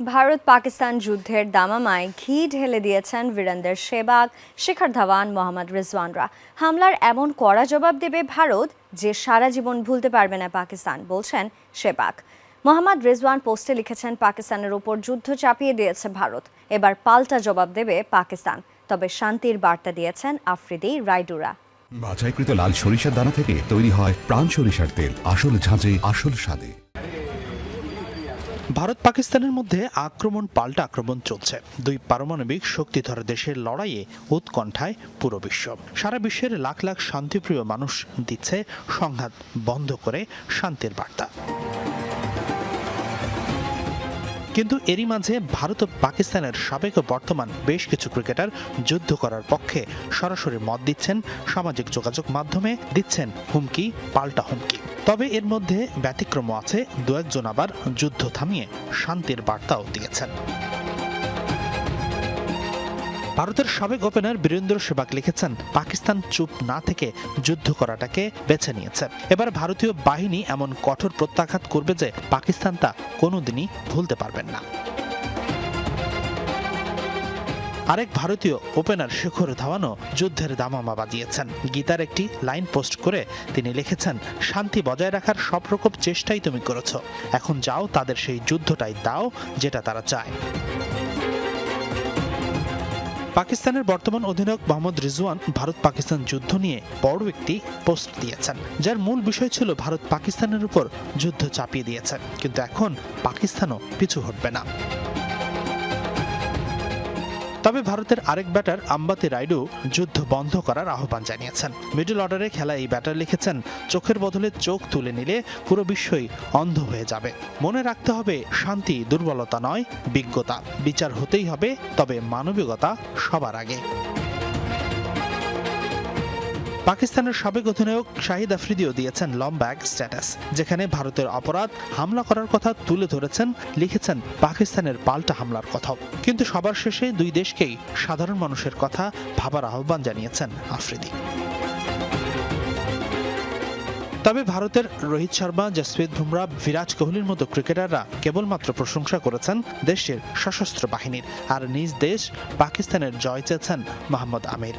ভারত পাকিস্তান যুদ্ধের দামামায় ঘি ঢেলে দিয়েছেন বীরেন্দ্র সেবাগ শিখর ধাওয়ান মোহাম্মদ রিজওয়ানরা। হামলার এমন কড়া জবাব দেবে ভারত যে সারা জীবন ভুলতে পারবে না পাকিস্তান, বলছেন সেবাগ মোহাম্মদ রিজওয়ান পোস্টে লিখেছেন, পাকিস্তানের উপর যুদ্ধ চাপিয়ে দিয়েছে ভারত। এবার পাল্টা জবাব দেবে পাকিস্তান। তবে শান্তির বার্তা দিয়েছেন আফ্রিদি রাইডুরা বাছাইকৃত লাল সরিষার দানা থেকে তৈরি হয় প্রাণ সরিষার তেল। আসল ঝাঁঝে, আসল স্বাদে। ভারত পাকিস্তানের মধ্যে আক্রমণ পাল্টা আক্রমণ চলছে। দুই পারমাণবিক শক্তিধর দেশের লড়াইয়ে উৎকণ্ঠায় পুরো বিশ্ব। সারা বিশ্বের লাখ লাখ শান্তিপ্রিয় মানুষ দিচ্ছে সংঘাত বন্ধ করে শান্তির বার্তা। কিন্তু এরই মাঝে ভারত ও পাকিস্তানের সাবেক ও বর্তমান বেশ কিছু ক্রিকেটার যুদ্ধ করার পক্ষে সরাসরি মত দিচ্ছেন সামাজিক যোগাযোগ মাধ্যমে, দিচ্ছেন হুমকি, পাল্টা হুমকি। তবে এর মধ্যে ব্যতিক্রম আছে। দু একজন আবার যুদ্ধ থামিয়ে শান্তির বার্তাও দিয়েছেন। ভারতের সাবেক ওপেনার বীরেন্দ্র সেবাক লিখেছেন, পাকিস্তান চুপ না থেকে যুদ্ধ করাটাকে বেছে নিয়েছে। এবার ভারতীয় বাহিনী এমন কঠোর প্রত্যাঘাত করবে যে পাকিস্তান তা কোনোদিনই ভুলতে পারবেন না। আরেক ভারতীয় ওপেনার শেখর ধাওয়ানও যুদ্ধের দামামা বাজিয়েছেন। গীতার একটি লাইন পোস্ট করে তিনি লিখেছেন, শান্তি বজায় রাখার সব রকম চেষ্টাই তুমি করেছ। এখন যাও, তাদের সেই যুদ্ধটাই দাও যেটা তারা চায়। পাকিস্তানের বর্তমান অধিনায়ক মোহাম্মদ রিজওয়ান ভারত পাকিস্তান যুদ্ধ নিয়ে বড় একটি পোস্ট দিয়েছেন, যার মূল বিষয় ছিল ভারত পাকিস্তানের উপর যুদ্ধ চাপিয়ে দিয়েছে। কিন্তু এখন পাকিস্তানও পিছু হটবে না। তবে ভারতের আরেক ব্যাটার আম্বাতি রাইডু যুদ্ধ বন্ধ করার আহ্বান জানিয়েছেন। মিডল অর্ডারে খেলা এই ব্যাটার লিখেছেন, চোখের বদলে চোখ তুলে নিলে পুরো বিশ্বই অন্ধ হয়ে যাবে। মনে রাখতে হবে, শান্তি দুর্বলতা নয়, বিজ্ঞতা। বিচার হতেই হবে, তবে মানবিকতা সবার আগে। পাকিস্তানের সাবেক অধিনায়ক শাহিদ আফ্রিদিও দিয়েছেন লম্বা এক স্ট্যাটাস যেখানে ভারতের অপরাধ, হামলা করার কথা তুলে ধরেছেন, লিখেছেন পাকিস্তানের পাল্টা হামলার কথাও। কিন্তু সবার শেষে দুই দেশকেই সাধারণ মানুষের কথা ভাবার আহ্বান জানিয়েছেন আফ্রিদি। তবে ভারতের রোহিত শর্মা, জসপ্রীত বুমরা, বিরাট কোহলির মতো ক্রিকেটাররা কেবলমাত্র প্রশংসা করেছেন দেশের সশস্ত্র বাহিনীর। আর নিজ দেশ পাকিস্তানের জয় চেয়েছেন মোহাম্মদ আমির।